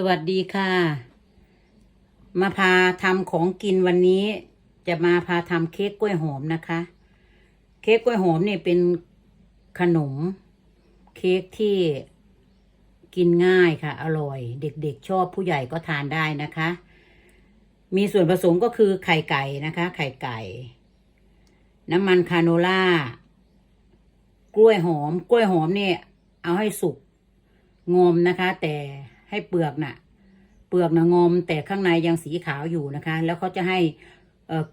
สวัสดีค่ะ มาพาทำของกินวันนี้ จะมาพาทำเค้กกล้วยหอมนะคะ เค้กกล้วยหอมเนี่ยเป็นขนม เค้กที่กินง่ายค่ะ อร่อย เด็กๆชอบผู้ใหญ่ก็ทานได้นะคะ มีส่วนผสมก็คือไข่ไก่นะคะ ไข่ไก่ น้ำมันคาโนล่ากล้วยหอม กล้วยหอมเนี่ย เอาให้สุกงอมนะคะ แต่ ให้เปลือกน่ะ เปลือกนะงอม แต่ข้างในยังสีขาวอยู่นะคะ แล้วเขาจะให้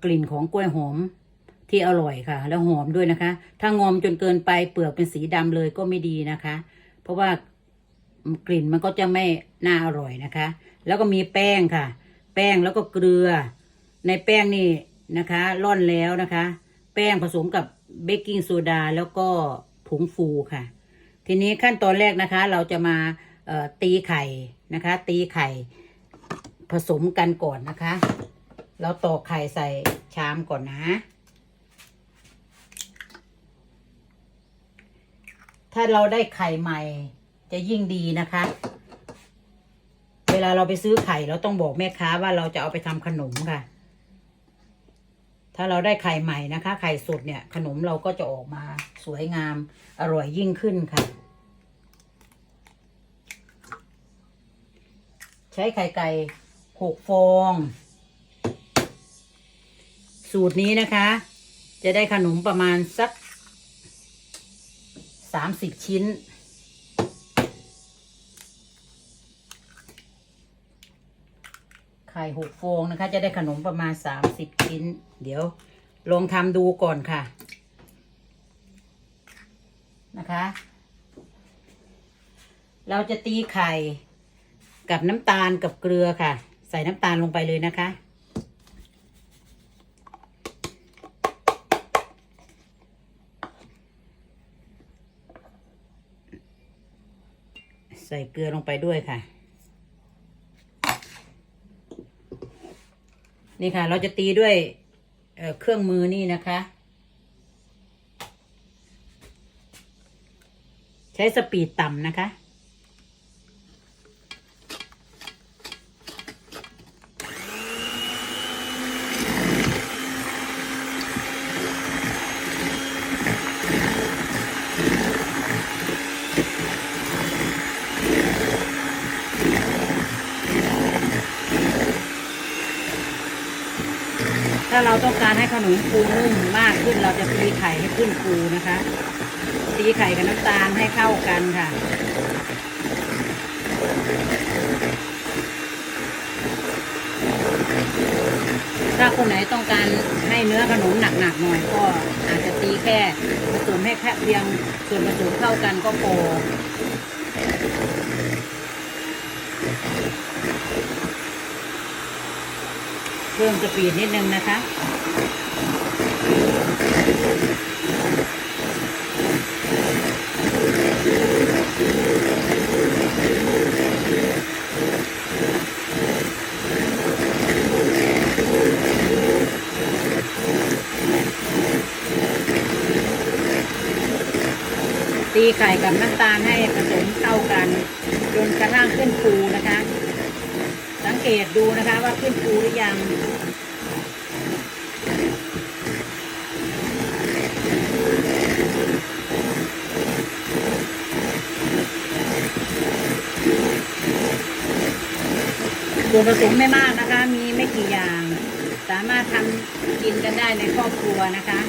กลิ่นของกล้วยหอมที่อร่อยค่ะ แล้วหอมด้วยนะคะ ถ้างอมจนเกินไปเปลือกเป็นสีดำเลยก็ไม่ดีนะคะ เพราะว่ากลิ่นมันก็จะไม่น่าอร่อยนะคะ แล้วก็มีแป้งค่ะ แป้งแล้วก็เกลือ ในแป้งนี่นะคะร่อนแล้วนะคะ แป้งผสมกับเบกกิ้งโซดาแล้วก็ผงฟูค่ะ ทีนี้ขั้นตอนแรกนะคะ เราจะมา ตีไข่นะคะ ตีไข่ผสมกันก่อนนะคะ เราตอกไข่ใส่ชามก่อนนะ ถ้าเราได้ไข่ใหม่จะยิ่งดีนะคะ เวลาเราไปซื้อไข่เราต้องบอกแม่ค้าว่าเราจะเอาไปทำขนมค่ะ ถ้าเราได้ไข่ใหม่นะคะ ไข่สดเนี่ย ขนมเราก็จะออกมาสวยงามอร่อยยิ่งขึ้นค่ะ ใช้ไข่ไก่หกฟอง สูตรนี้นะคะ จะได้ขนมประมาณสักสามสิบชิ้น ไข่หกฟองนะคะ จะได้ขนมประมาณสามสิบชิ้น เดี๋ยวลองทำดูก่อนค่ะ นะคะ เราจะตีไข่ กับน้ำตาลกับเกลือค่ะ ใส่น้ำตาลลงไปเลยนะคะ ใส่เกลือลงไปด้วยค่ะ นี่ค่ะ เราจะตีด้วยเเครื่องมือนี่นะคะ ใช้สปีดต่ำนะคะ ถ้าเราต้องการให้ขนมฟูนุ่มมากขึ้น เราจะตีไข่ให้ขึ้นฟูนะคะ ตีไข่กับน้ำตาลให้เข้ากันค่ะถ้าคนไหนต้องการให้เนื้อขนมหนักๆหน่อยก็อาจจะตีแค่ผสมให้แค่เพียงส่วนผสมเข้ากันก็พอ เพิ่มสปีดนิดนึงนะคะตีไข่กับน้ำตาลให้ผสมเข้ากัน จนกระทั่งขึ้นฟูนะคะ เกตดูนะคะว่าขึ้นฟูหรือยังส่วนผสมไม่มากนะคะ มีไม่กี่อย่าง สามารถทำกินกันได้ในครอบครัวนะคะ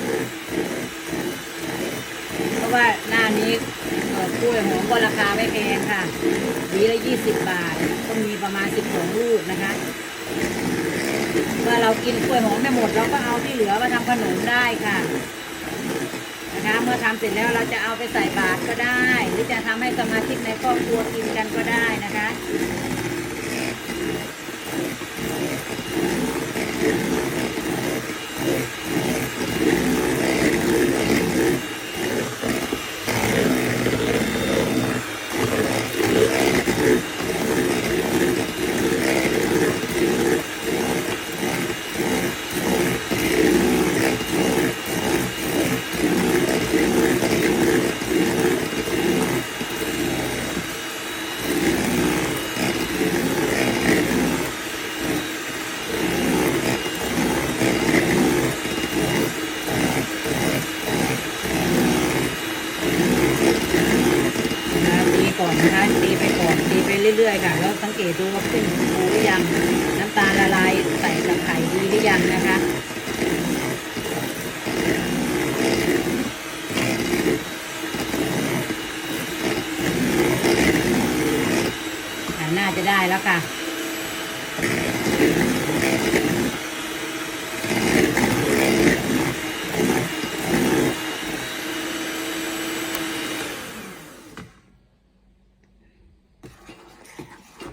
เพราะว่าหน้านี้ กล้วยหอมก็ราคาไม่แพงค่ะหวีละยี่สิบบาท ก็มีประมาณสิบสองลูกนะคะ เมื่อเรากินกล้วยหอมไม่หมดเราก็เอาที่เหลือมาทำขนมได้ค่ะนะคะเมื่อทำเสร็จแล้วเราจะเอาไปใส่บาตรก็ได้ หรือจะทำให้สมาชิกในครอบครัวกินกันก็ได้นะคะ ต เรื่อยๆค่ะ แล้วสังเกตดูว่าขึ้นฟูหรือยัง น้ำตาลละลายใส่กับไข่ดีหรือยังนะคะ อ่าน่าจะ ได้แล้วค่ะ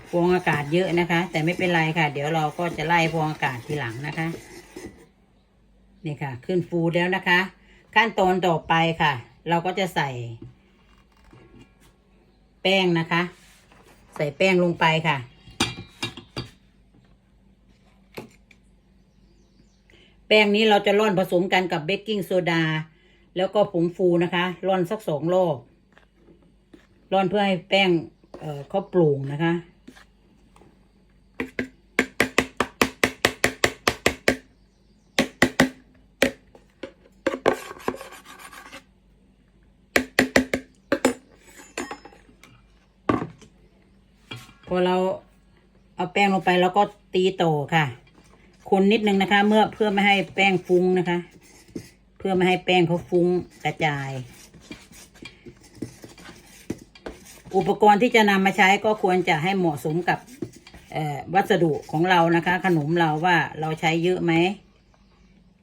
พวงอากาศเยอะนะคะ แต่ไม่เป็นไรค่ะ เดี๋ยวเราก็จะไล่พวงอากาศทีหลังนะคะ นี่ค่ะ ขึ้นฟูแล้วนะคะ ขั้นตอนต่อไปค่ะ เราก็จะใส่ แป้งนะคะ ใส่แป้งลงไปค่ะ แป้งนี้เราจะร่อนผสมกันกับเบกกิ้งโซดา แล้วก็ผงฟูนะคะร่อนสักสองรอบร่อนเพื่อให้แป้งเอ่อเขาปรุงนะคะ อเราเอาแป้งลงไปแล้วก็ตีโตค่ะ คนนิดนึงนะคะ เมื่อเพื่อไม่ให้แป้งฟุ้งนะคะ เพื่อไม่ให้แป้งเขาฟุ้งกระจาย อุปกรณ์ที่จะนำมาใช้ก็ควรจะให้เหมาะสมกับวัสดุของเรานะคะ ขนมเราว่าเราใช้เยอะไหม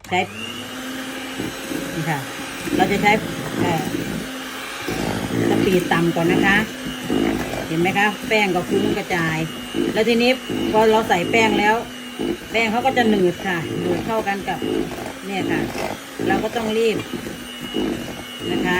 ใช้นี่ค่ะ เราจะใช้สปีดต่ำก่อนนะคะ เห็นไหมคะ แป้งก็ฟุ้งกระจาย แล้วทีนี้พอเราใส่แป้งแล้ว แป้งเขาก็จะหนืดค่ะหนืดเข้ากันกับเนี่ยค่ะ เราก็ต้องรีบนะคะ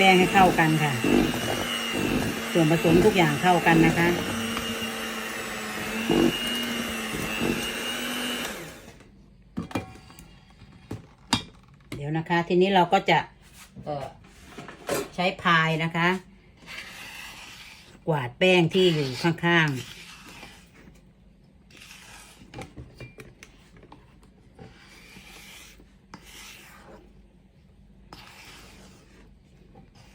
แป้งให้เข้ากันค่ะ ส่วนผสมทุกอย่างเข้ากันนะคะ เดี๋ยวนะคะ ทีนี้เราก็จะใช้พายนะคะ กวาดแป้งที่อยู่ข้างๆ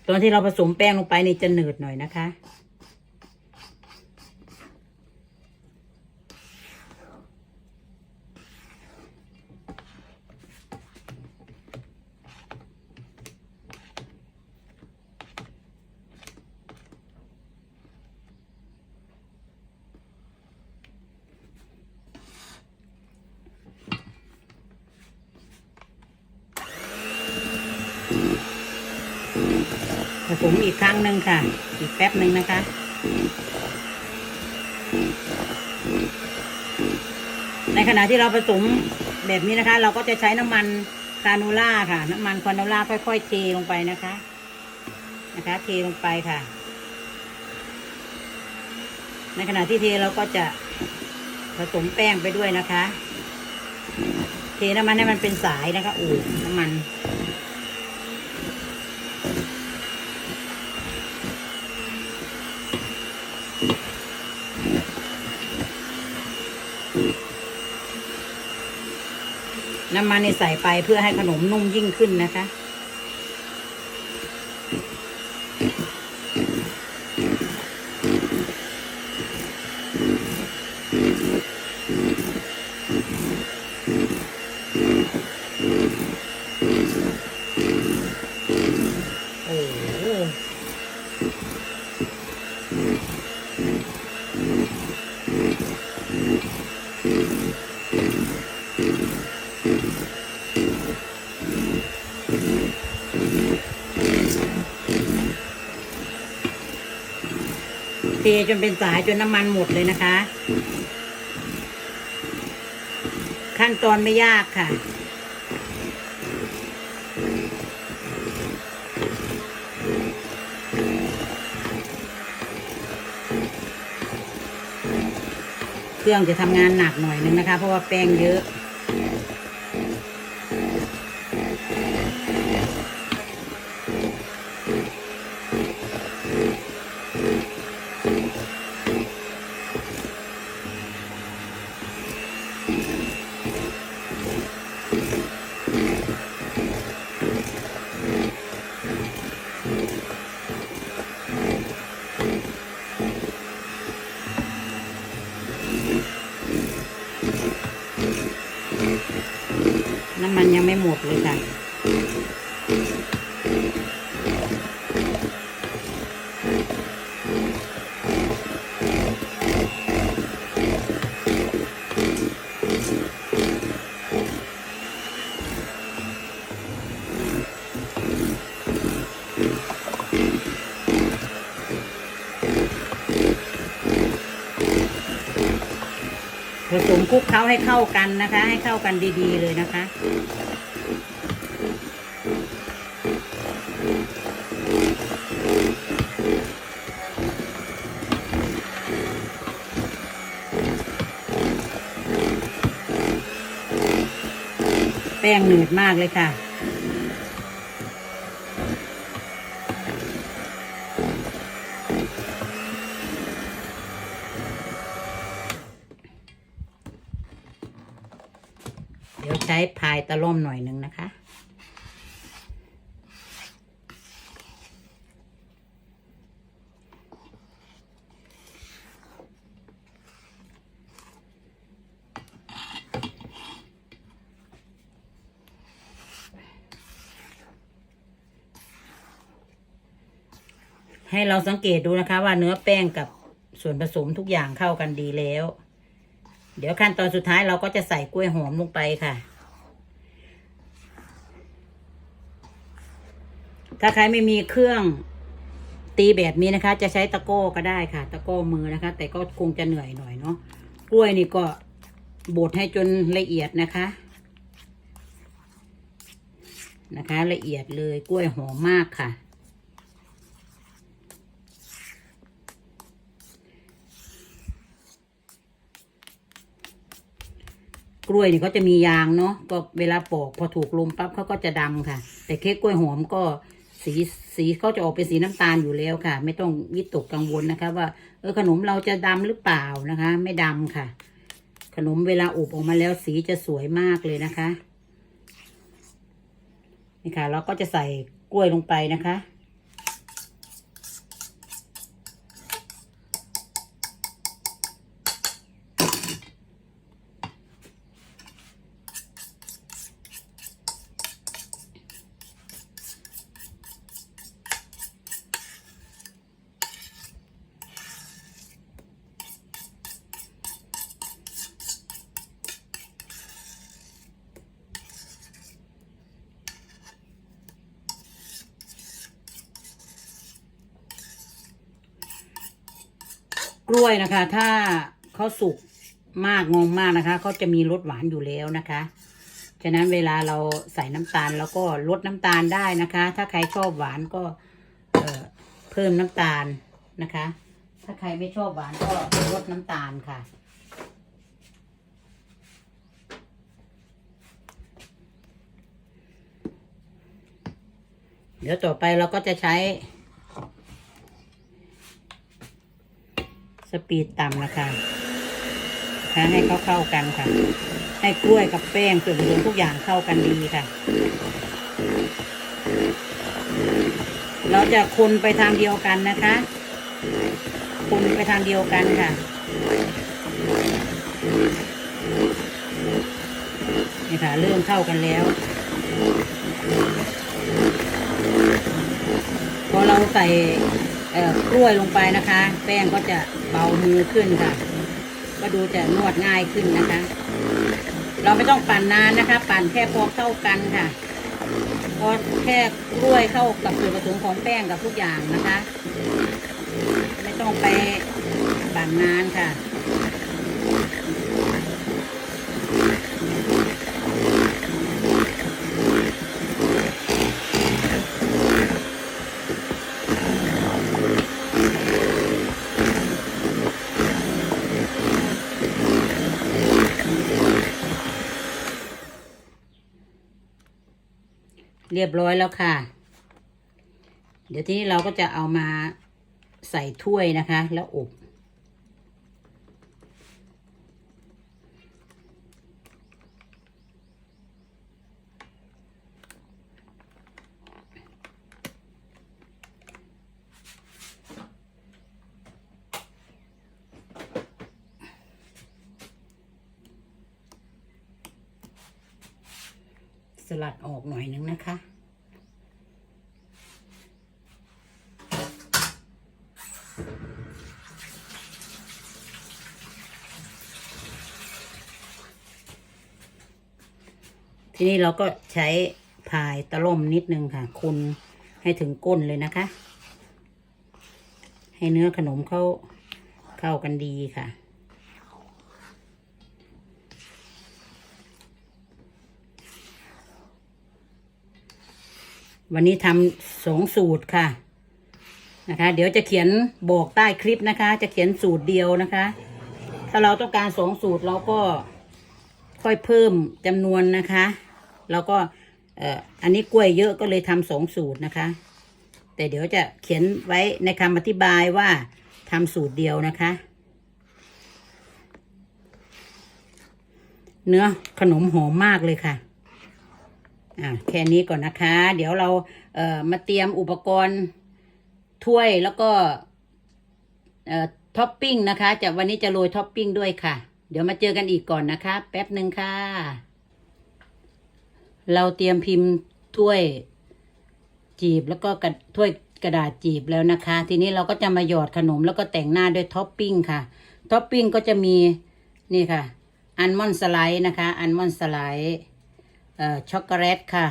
ตอนที่เราผสมแป้งลงไปนี่จะหนืดหน่อยนะคะ ผสมอีกครั้งหนึ่งค่ะ อีกแป๊บหนึ่งนะคะในขณะที่เราผสมแบบนี้นะคะ เราก็จะใช้น้ำมันคานูล่าค่ะ น้ำมันคานูล่าค่อยๆเทลงไปนะคะ นะคะเทลงไปค่ะ ในขณะที่เทเราก็จะผสมแป้งไปด้วยนะคะ เทน้ำมันให้มันเป็นสายนะคะอูน้ำมัน น้ำมันนี่ใส่ไปเพื่อให้ขนมนุ่มยิ่งขึ้นนะคะ โอ้โหเท จนเป็นสายจนน้ำมันหมดเลยนะคะ ขั้นตอนไม่ยากค่ะ เครื่องจะทำงานหนักหน่อยนึงนะคะ เพราะว่าแป้งเยอะ น้ำมันยังไม่หมดเลยค่ะ ผสมค ลุกเคล้าให้เข้ากันนะคะ ให้เข้ากันดีๆเลยนะคะ แป้งหนืดมากเลยค่ะ ตะล่อมหน่อยหนึ่งนะคะ ให้เราสังเกตดูนะคะว่าเนื้อแป้งกับส่วนผสมทุกอย่างเข้ากันดีแล้ว เดี๋ยวขั้นตอนสุดท้ายเราก็จะใส่กล้วยหอมลงไปค่ะ ถ้าใครไม่มีเครื่องตีแบบนี้นะคะ จะใช้ตะโก้ก็ได้ค่ะ ตะโก้มือนะคะ แต่ก็คงจะเหนื่อยหน่อยเนาะกล้วยนี่ก็บดให้จนละเอียดนะคะ นะคะ ละเอียดเลยกล้วยหอมมากค่ะ กล้วยนี่เขาจะมียางเนาะก็เวลาปอกพอถูกลมปั๊บเขาก็จะดำค่ะ แต่เค้กกล้วยหอมก็ สีสีเขาจะออกเป็นสีน้ำตาลอยู่แล้วค่ะ ไม่ต้องวิตกกังวลนะคะ ว่าเออขนมเราจะดำหรือเปล่านะคะ ไม่ดำค่ะ ขนมเวลาอบออกมาแล้วสีจะสวยมากเลยนะคะนี่ค่ะเราก็จะใส่กล้วยลงไปนะคะ ล้วยนะคะ ถ้าเขาสุกมากงอมากนะคะเขาจะมีรสหวานอยู่แล้วนะคะฉะนั้นเวลาเราใส่น้ำตาลแล้วก็ลดน้ำตาลได้นะคะ ถ้าใครชอบหวานก็เอเพิ่มน้ำตาลนะคะ ถ้าใครไม่ชอบหวานก็ลดน้ำตาลค่ะ เดี๋ยวต่อไปเราก็จะใช้ สปีดต่ำนะคะนะคะให้เขาเข้ากันค่ะ ให้กล้วยกับแป้งส่วนผสมทุกอย่างเข้ากันดีค่ะ เราจะคนไปทางเดียวกันนะคะ คนไปทางเดียวกันค่ะนี่ค่ะเริ่มเข้ากันแล้วพอเราใส่ กล้วยลงไปนะคะ แป้งก็จะเบามือขึ้นค่ะ ก็ดูจะนวดง่ายขึ้นนะคะ เราไม่ต้องปั่นนานนะคะ ปั่นแค่พอเข้ากันค่ะพอแค่กล้วยเข้ากับส่วนผสมของแป้งกับทุกอย่างนะคะ ไม่ต้องไปปั่นนานค่ะ เรียบร้อยแล้วค่ะ เดี๋ยวทีนี้เราก็จะเอามาใส่ถ้วยนะคะ แล้วอบ ลัดออกหน่อยนึงนะคะ ทีนี้เราก็ใช้พายตะล่มนิดนึงค่ะ คุณให้ถึงก้นเลยนะคะ ให้เนื้อขนมเข้าเข้ากันดีค่ะ วันนี้ทำสองสูตรค่ะ นะคะ เดี๋ยวจะเขียนบอกใต้คลิปนะคะ จะเขียนสูตรเดียวนะคะ ถ้าเราต้องการสองสูตรเราก็ค่อยเพิ่มจำนวนนะคะแล้วก็เอ่ออันนี้กล้วยเยอะก็เลยทำสองสูตรนะคะ แต่เดี๋ยวจะเขียนไว้ในคำอธิบายว่าทำสูตรเดียวนะคะ เนื้อขนมหอมมากเลยค่ะ อ่าแค่นี้ก่อนนะคะ เดี๋ยวเราเอ่อมาเตรียมอุปกรณ์ถ้วยแล้วก็เอ่อท็อปปิ้งนะคะจะวันนี้จะโรยท็อปปิ้งด้วยค่ะ เดี๋ยวมาเจอกันอีกก่อนนะคะ แป๊บหนึ่งค่ะ เราเตรียมพิมพ์ถ้วยจีบแล้วก็กระถ้วยกระดาษจีบแล้วนะคะ ทีนี้เราก็จะมาหยอดขนมแล้วก็แต่งหน้าด้วยท็อปปิ้งค่ะท็อปปิ้งก็จะมีนี่ค่ะอัลมอนด์สไลด์นะคะอัลมอนด์สไลด์ ช็อกโกแลตค่ะ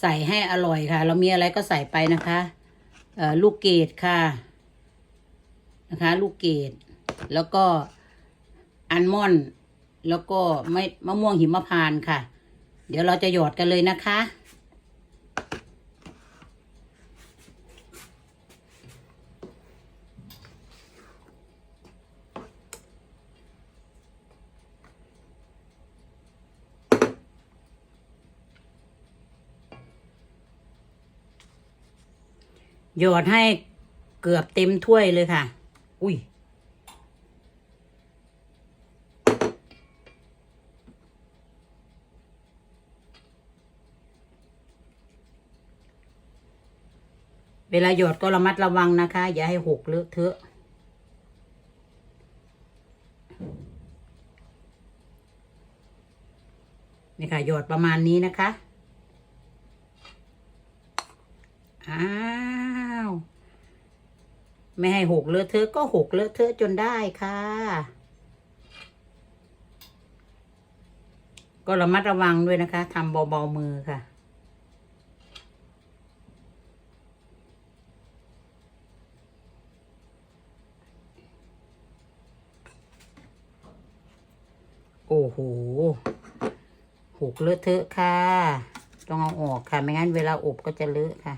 ใส่ให้อร่อยค่ะ เรามีอะไรก็ใส่ไปนะคะลูกเกดค่ะนะคะ ลูกเกดแล้วก็อัลมอนด์แล้วก็ไม่มะม่วงหิมพานต์ค่ะ เดี๋ยวเราจะหยอดกันเลยนะคะ หยอดให้เกือบเต็มถ้วยเลยค่ะ อุ้ย เวลาหยอดก็ระมัดระวังนะคะ อย่าให้หกเลอะเทอะนี่ค่ะหยอดประมาณนี้นะคะอ้า ไม่ให้หกเลอะเทอะก็หกเลอะเทอะจนได้ค่ะ ก็ระมัดระวังด้วยนะคะทำเบาๆมือค่ะโอ้โหหกเลอะเทอะค่ะ ต้องเอาออกค่ะ ไม่งั้นเวลาอบก็จะเลอะค่ะ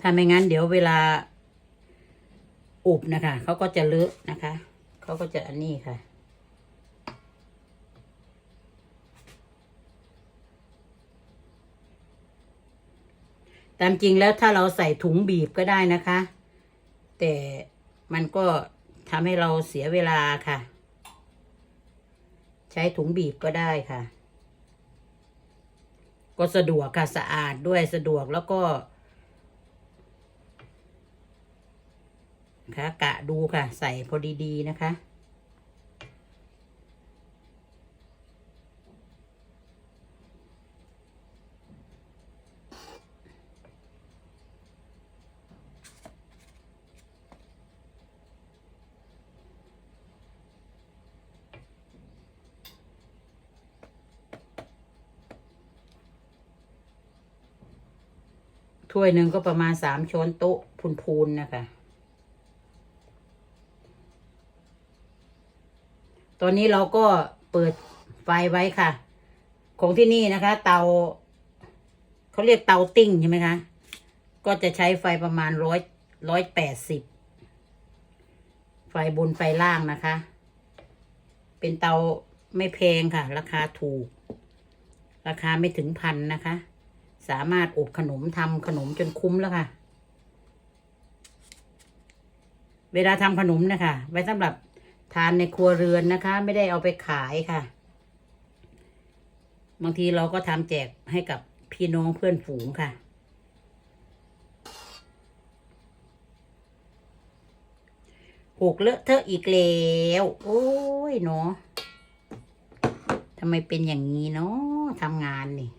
ถ้าไม่งั้นเดี๋ยวเวลาอบนะคะเขาก็จะเลอะนะคะเขาก็จะอันนี้ค่ะ ตามจริงแล้วถ้าเราใส่ถุงบีบก็ได้นะคะ แต่มันก็ทำให้เราเสียเวลาค่ะ ใช้ถุงบีบก็ได้ค่ะ ก็สะดวกค่ะสะอาดด้วยสะดวกแล้วก็ นะ คะกะดูค่ะ ใส่พอดีๆนะคะ ถ้วยหนึ่งก็ประมาณสามช้อนโต๊ะพูนๆนะคะ ตอนนี้เราก็เปิดไฟไว้ค่ะ ของที่นี่นะคะ เตาเขาเรียกเตาติ้งใช่ไหมคะ ก็จะใช้ไฟประมาณร้อยร้อยแปดสิบไฟบนไฟล่างนะคะ เป็นเตาไม่แพงค่ะ ราคาถูก ราคาไม่ถึงพันนะคะ สามารถอบขนมทำขนมจนคุ้มแล้วค่ะ เวลาทำขนมนะคะ ไว้สำหรับ ทานในครัวเรือนนะคะ ไม่ได้เอาไปขายค่ะ บางทีเราก็ทำแจกให้กับพี่น้องเพื่อนฝูงค่ะ หกเลอะเทอะอีกแล้วโอ้ยเนาะทำไมเป็นอย่างนี้เนาะทำงานนี่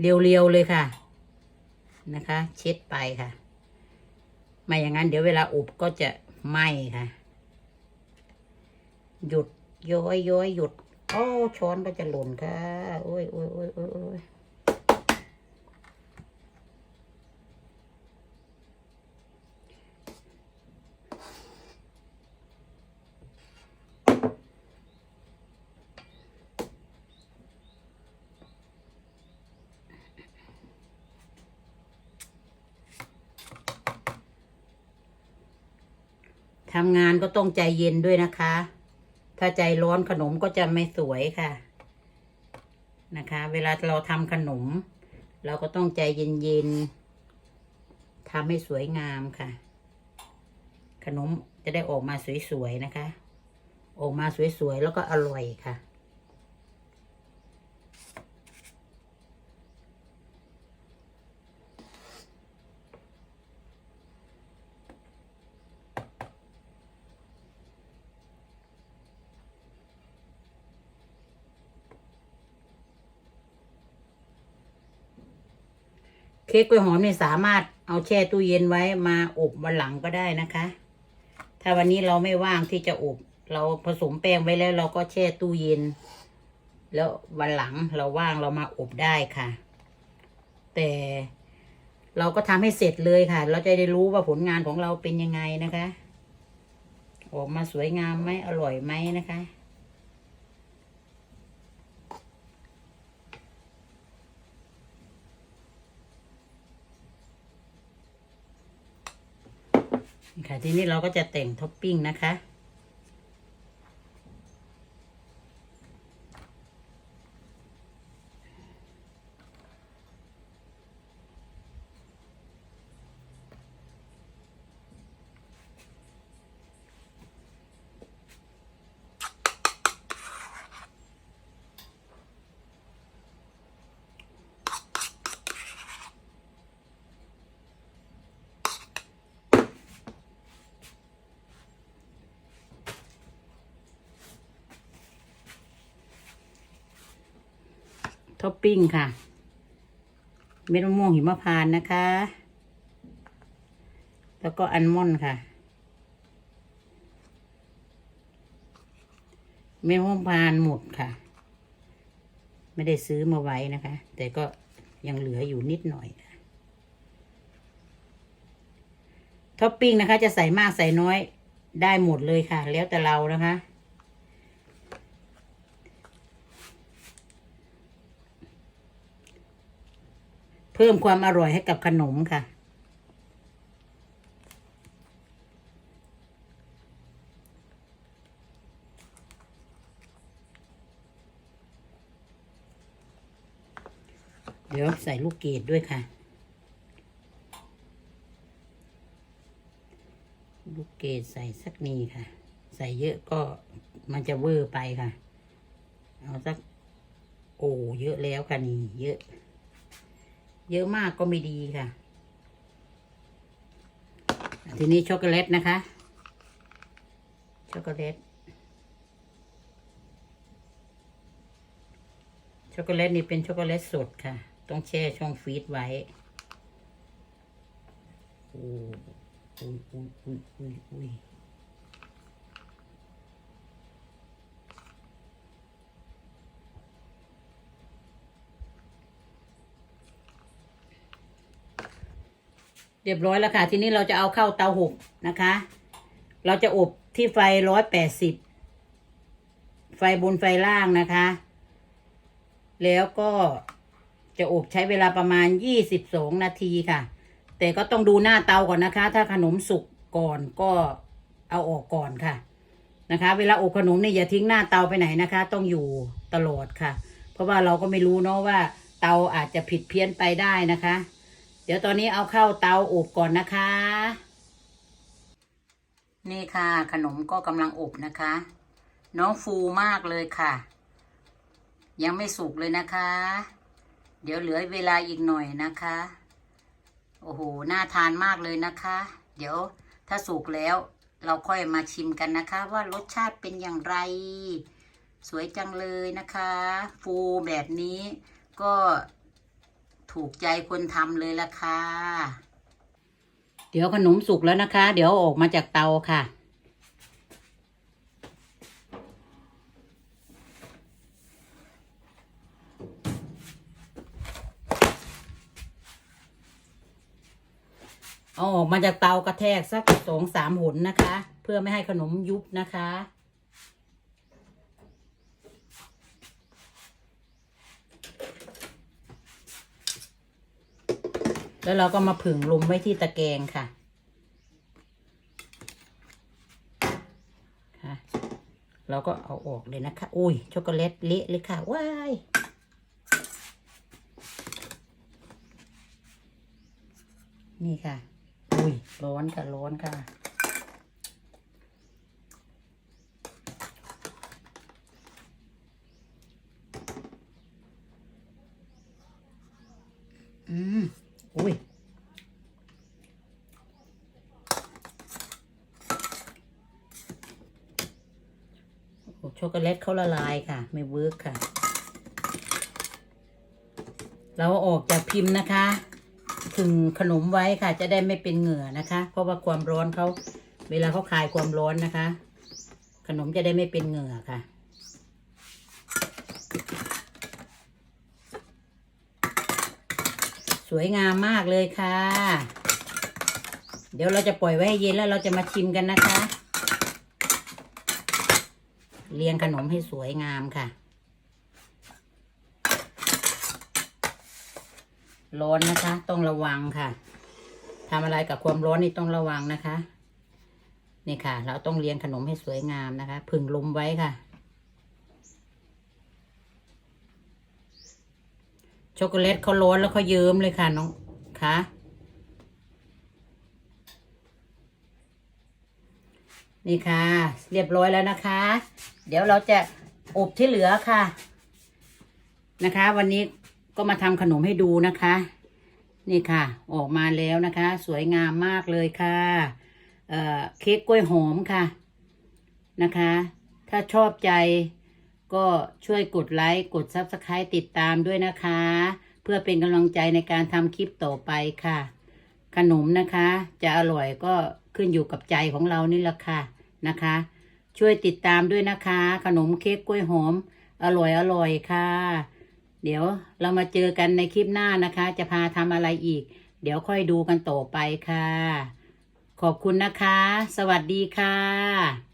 เรียวๆเลยค่ะ นะคะ เช็ดไปค่ะ ไม่อย่างนั้น เดี๋ยวเวลาอบก็จะไหม้ค่ะ หยุดย้อยย้อยหยุดโอ้ช้อนก็จะหล่นค่ะ โอ้ยโอ้ยโอ้ยโอ้ยำงานก็ต้องใจเย็นด้วยนะคะ ถ้าใจร้อนขนมก็จะไม่สวยค่ะ นะคะ เวลาเราทำขนม เราก็ต้องใจเย็นๆทำให้สวยงามค่ะ ขนมจะได้ออกมาสวยๆนะคะ ออกมาสวยๆแล้วก็อร่อยค่ะ ค้กกล้วยหอมนี่สามารถเอาแช่ตู้เย็นไว้มาอบวันหลังก็ได้นะคะ ถ้าวันนี้เราไม่ว่างที่จะอบ เราผสมแป้งไว้แล้วเราก็แช่ตู้เย็น แล้ววันหลังเราว่างเรามาอบได้ค่ะ แต่เราก็ทำให้เสร็จเลยค่ะ เราจะได้รู้ว่าผลงานของเราเป็นยังไงนะคะ ออกมาสวยงามไหมอร่อยไหมนะคะ ค่ะ ทีนี้เราก็จะแต่งท็อปปิ้งนะคะ ปิ้งค่ะ เม็ดมะม่วงหิมพานต์นะคะ แล้วก็อัลมอนด์ค่ะ เม็ดมะม่วงพานหมดค่ะ ไม่ได้ซื้อมาไว้นะคะ แต่ก็ยังเหลืออยู่นิดหน่อยค่ะท็อปปิ้งนะคะ จะใส่มากใส่น้อยได้หมดเลยค่ะ แล้วแต่เรานะคะ พิ่มความอร่อยให้กับขนมค่ะ เดี๋ยวใส่ลูกเกดด้วยค่ะ ลูกเกดใส่สักนีค่ะ ใส่เยอะก็มันจะเวอร์ไปค่ะ เอาสัก โอ้เยอะแล้วค่ะนี่เยอะ เยอะมากก็ไม่ดีค่ะ ทีนี้ช็อกโกแลตนะคะ ช็อกโกแลต ช็อกโกแลตนี่เป็นช็อกโกแลตสดค่ะ ต้องแช่ช่องฟรีซไว้โอ้อุ้ยอุ้ยอุ้ยอุ้ยอุ้ย เรียบร้อยแล้วค่ะ ทีนี้เราจะเอาเข้าเตาหกนะคะ เราจะอบที่ไฟร้อยแปดสิบไฟบนไฟล่างนะคะ แล้วก็จะอบใช้เวลาประมาณยี่สิบสองนาทีค่ะ แต่ก็ต้องดูหน้าเตาก่อนนะคะ ถ้าขนมสุกก่อนก็เอาออกก่อนค่ะนะคะ เวลาอบขนมเนี่ยอย่าทิ้งหน้าเตาไปไหนนะคะ ต้องอยู่ตลอดค่ะ เพราะว่าเราก็ไม่รู้เนาะว่าเตาอาจจะผิดเพี้ยนไปได้นะคะ เดี๋ยวตอนนี้เอาเข้าเตาอบก่อนนะคะ นี่ค่ะ ขนมก็กำลังอบนะคะ น้องฟูมากเลยค่ะ ยังไม่สุกเลยนะคะ เดี๋ยวเหลือเวลาอีกหน่อยนะคะ โอ้โห น่าทานมากเลยนะคะ เดี๋ยวถ้าสุกแล้วเราค่อยมาชิมกันนะคะ ว่ารสชาติเป็นอย่างไร สวยจังเลยนะคะ ฟูแบบนี้ก็ ถูกใจคนทำเลยล่ะค่ะ เดี๋ยวขนมสุกแล้วนะคะ เดี๋ยวอออกมาจากเตาค่ะ เอาออกมาจากเตากระแทกสักสองสามหนนะคะ เพื่อไม่ให้ขนมยุบนะคะ แล้วเราก็มาผึ่งลมไว้ที่ตะแกรงค่ะค่ะ เราก็เอาออกเลยนะคะ อุ้ยช็อกโกแลตเละเลยค่ะว้ายนี่ค่ะ อุ้ยร้อนค่ะร้อนค่ะอืม อุ้ยโอ้ช็อกโกแลตเขาละลายค่ะ ไม่เวิร์กค่ะ เราออกจากพิมพ์นะคะถึงขนมไว้ค่ะ จะได้ไม่เป็นเหงื่อนะคะ เพราะว่าความร้อนเขาเวลาเขาคลายความร้อนนะคะ ขนมจะได้ไม่เป็นเหงื่อค่ะ ส วยงามมากเลยค่ะ เดี๋ยวเราจะปล่อยไว้ให้เย็นแล้วเราจะมาชิมกันนะคะ เรียงขนมให้สวยงามค่ะ ร้อนนะคะ ต้องระวังค่ะทำอะไรกับความร้อนนี่ต้องระวังนะคะ นี่ค่ะ เราต้องเรียงขนมให้สวยงามนะคะผึ่งลมไว้ค่ะ ช็อกโกแลตเขาร้อนแล้วเขาเยิ้มเลยค่ะน้องคะนี่ค่ะ เรียบร้อยแล้วนะคะ เดี๋ยวเราจะอบที่เหลือค่ะ นะคะ วันนี้ก็มาทำขนมให้ดูนะคะ นี่ค่ะ ออกมาแล้วนะคะ สวยงามมากเลยค่ะเเค้กกล้วยหอมค่ะนะคะ ถ้าชอบใจ ก็ช่วยกดไลค์กด Subscribe ติดตามด้วยนะคะ เพื่อเป็นกำลังใจในการทำคลิปต่อไปค่ะ ขนมนะคะ จะอร่อยก็ขึ้นอยู่กับใจของเรานี่แหละค่ะนะคะ ช่วยติดตามด้วยนะคะ ขนมเค้กกล้วยหอม อร่อยอร่อยค่ะ เดี๋ยวเรามาเจอกันในคลิปหน้านะคะ จะพาทำอะไรอีก เดี๋ยวค่อยดูกันต่อไปค่ะ ขอบคุณนะคะ สวัสดีค่ะ